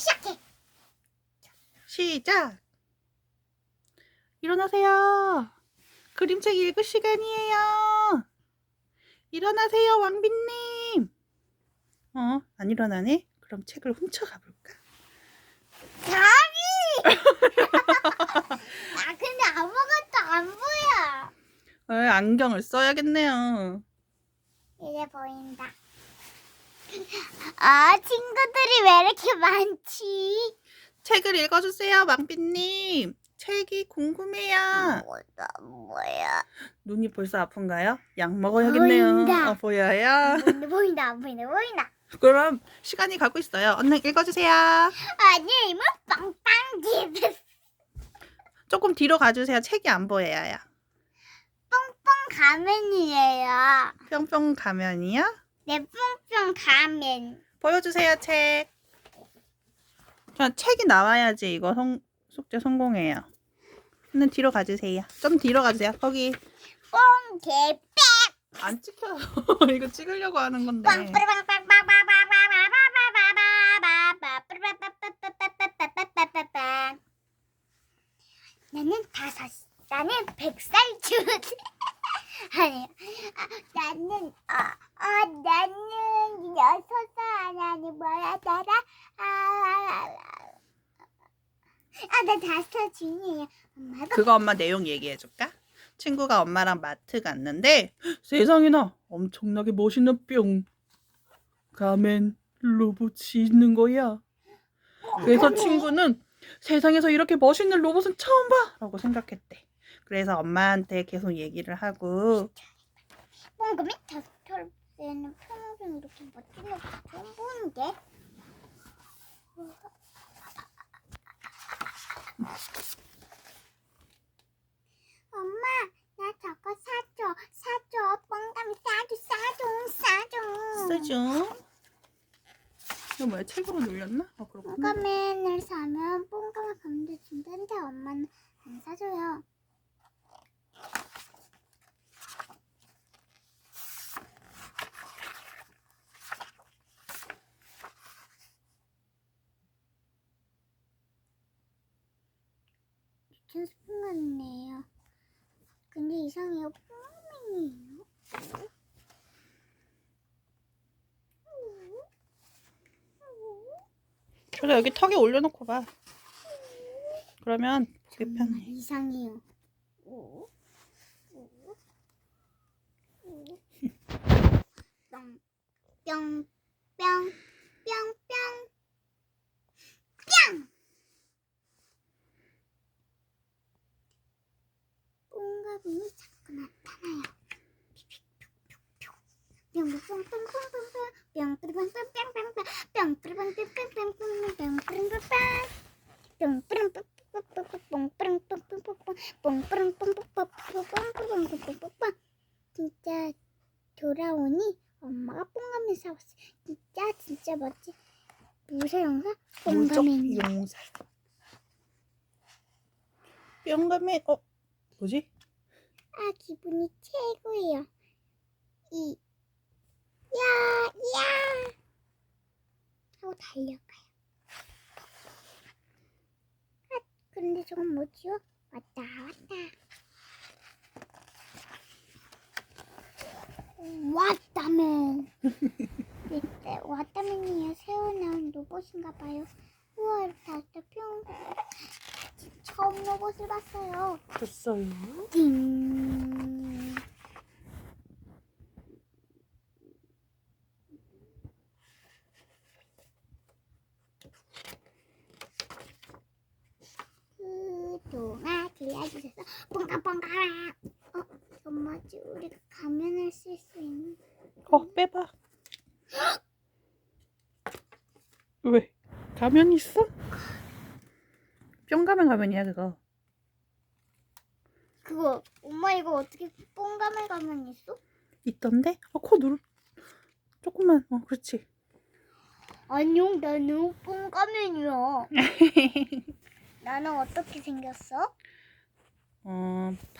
시작해. 시작. 일어나세요. 그림책 읽을 시간이에요. 일어나세요, 왕비님. 어, 안 일어나네? 그럼 책을 훔쳐가 볼까? 자기. 아 근데 아무것도 안 보여. 어, 안경을 써야겠네요. 이제 보인다. 아 친구들이 왜 이렇게 많지? 책을 읽어주세요, 왕비님. 책이 궁금해요. 뭐다 뭐야? 눈이 벌써 아픈가요? 약 먹어야겠네요. 보인다. 어, 보여요? 보인다 보인다 안 보인다 보인다. 그럼 시간이 가고 있어요. 얼른 읽어주세요. 아니 이모 빵빵집 조금 뒤로 가주세요. 책이 안 보여요. 뽕뽕 가면이에요. 뿅뿅 가면이요? 내 뿅뿅 가면 보여주세요 책. 자 책이 나와야지 이거 성, 숙제 성공해요. 는 뒤로 가주세요. 좀 뒤로 가세요. 거기 뽕개 안 찍혀. 이거 찍으려고 하는 건데. 나는 다섯 나는 백살 주제 아니, 아, 나는 아, 아 나는 여섯 살 아니 뭐야 나라 아아나 다섯 살 중이에요. 엄마가 그거 엄마 내용 얘기해 줄까? 친구가 엄마랑 마트 갔는데 세상에나 엄청나게 멋있는 뿅 가멘 로봇이 있는 거야. 그래서 친구는 세상에서 이렇게 멋있는 로봇은 처음 봐! 라고 생각했대. 그래서 엄마한테 계속 얘기를 하고 뽕금이 다섯 살 때는 평생 이렇게 멋진 거 처음 보는데. 엄마, 나 저거 사줘, 사줘, 뽕감이 사줘, 사줘, 사줘. 쓰죠. 이거 뭐야? 책으로 눌렸나? 어, 그렇구나. 뽕감을 사면 뽕감을 가면 준다는데 엄마는 안 사줘요. 미친 스푼 같네요. 근데 이상해요. 뽕감이에요. 그래서 여기 턱에 올려놓고 봐. 그러면 보기 정말 편해. 이상해요. 뿅, 뿅, 뿅, 뿅, 뿅, 뿅. 뽕가분이 자꾸 나타나요. 진짜 돌아오니 엄마가 뽕가면 사왔어. 진짜 진짜 멋지. 영상? 물적 뽕가면. 용사. 뿅가면 어 뭐지? 아 기분이 최고예요. 이, 야, 야 하고 달려가요. 아, 그런데 저건 뭐지요? 왔다, 왔다. 왔다면. 이때 왔다면이야 새어 나온 로봇인가 봐요. 우와, 이렇게 다섯 뿅. 처음 로봇을 봤어요. 됐어요. 띵. 그동안 들려 주셔서 뽕가뽕가라. 어, 이건 뭐지? 우리가 가면을 쓸 수 있는. 어 빼봐. 왜? 가면 있어? 뿅 가면 가면이야 그거. 그거 엄마 이거 어떻게 뽕 가면 가면 있어? 있던데? 어코 누르. 조금만. 어 그렇지. 안녕, 나는 뽕 가면이야. 나는 어떻게 생겼어? 어